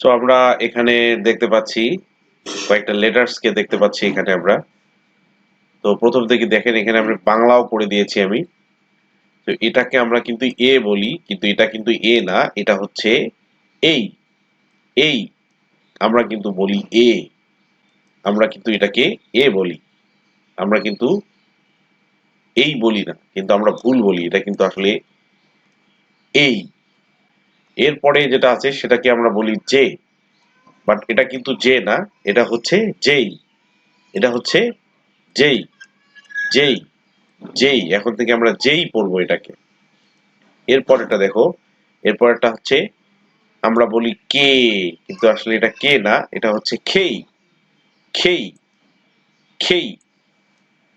তো আমরা এখানে দেখতে পাচ্ছি, কয়েকটা লেটার্স কে দেখতে পাচ্ছি এখানে আমরা। তো, প্রথম থেকে দেখেন, এখানে আমরা বাংলাও করে দিয়েছি আমি। তো, এটাকে আমরা কিন্তু এ বলি, কিন্তু এটা কিন্তু এ না, এটা হচ্ছে এই এই আমরা কিন্তু বলি এ। আমরা কিন্তু এটাকে এ বলি। আমরা কিন্তু এই বলি না, কিন্তু আমরা ভুল বলি, এটা কিন্তু আসলে এই। এরপরে যেটা আছে সেটাকে আমরা বলি যে বাট এটা কিন্তু যে না, এটা হচ্ছে যেই। এটা হচ্ছে যেই যেই যেই। এখন থেকে আমরা যেই পড়ব এটাকে। এরপরেটা দেখো এরপরেটা হচ্ছে আমরা বলি কে, কিন্তু আসলে এটা কে না, এটা হচ্ছে খেই খেই খেই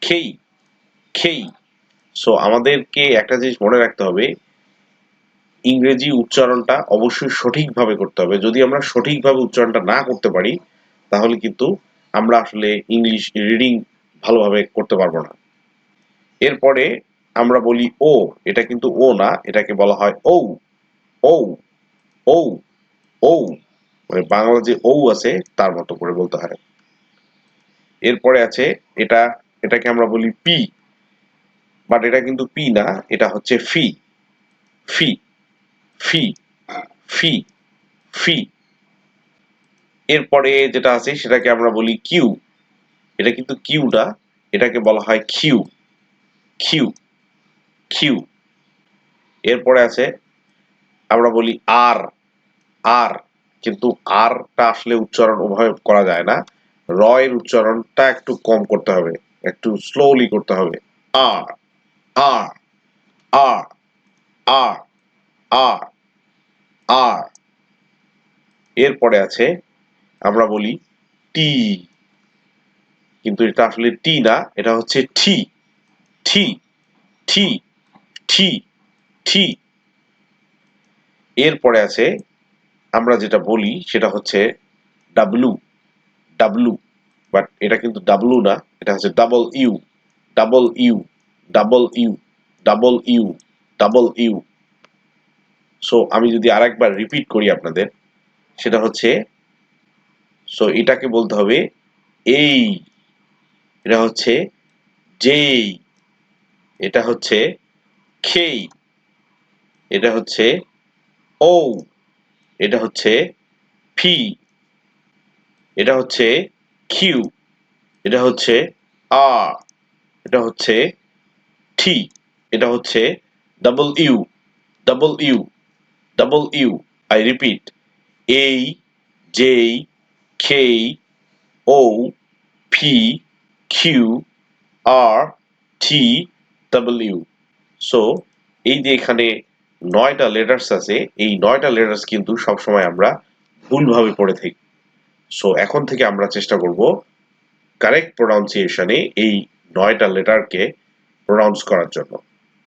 খেই খেই। সো আমাদেরকে একটা জিনিস মনে রাখতে হবে ইংরেজি উচ্চারণটা অবশ্যই সঠিকভাবে করতে হবে। যদি আমরা সঠিকভাবে উচ্চারণটা না করতে পারি, তাহলে কিন্তু আমরা আসলে ইংলিশ রিডিং ভালোভাবে করতে পারব না। এরপরে আমরা বলি ও, এটা কিন্তু ও না, এটাকে বলা হয় ও ও ও ও মানে বাংলা যে ও আছে, তার মতো করে বলতে হয়। এরপরে আছে এটা, এটাকে আমরা বলি পি। বাট এটা কিন্তু পি না, এটা হচ্ছে ফি। ফি। ফি ফি ফি। এরপরে যেটা আছে সেটাকে আমরা বলি কিউ। এটা কিন্তু কিউ না, এটাকে বলা হয় কিউ কিউ কিউ। এরপরে আছে, আমরা বলি আর আর। কিন্তু আরটা আসলে উচ্চারণ ওভাবে করা যায় না। র এর উচ্চারণটা একটু কম করতে হবে, একটু স্লোলি করতে হবে। আর আর আর আর আর এরপরে আছে, আমরা বলি টি কিন্তু এটা আসলে টি না, এটা হচ্ছে ঠি ঠি ঠি ঠি ঠি এরপরে আছে, আমরা যেটা বলি সেটা হচ্ছে ডাব্লু ডাব্লু বাট এটা কিন্তু ডাব্লু না, এটা হচ্ছে double U double U double U double U double U so আমি যদি আরেকবার রিপিট করি আপনাদের সেটা হচ্ছে সো এটাকে বলতে হবে, এই, এটা হচ্ছে যেই, এটা হচ্ছে খেই, এটা হচ্ছে ও এটা হচ্ছে ফি, এটা হচ্ছে কিউ, এটা হচ্ছে আ, এটা হচ্ছে টি, এটা হচ্ছে double U double U double U, I repeat. এই যেই খেই O P Q R T double U so এই যে এখানে নয়টা লেটার্স আছে, এই নয়টা লেটার্স কিন্তু সবসময় আমরা ভুলভাবে পড়ে থাকি। সো এখন থেকে আমরা চেষ্টা করব কারেক্ট প্রোনাউন্সিয়েশনে এই নয়টা লেটারকে প্রোনাউন্স করার জন্য।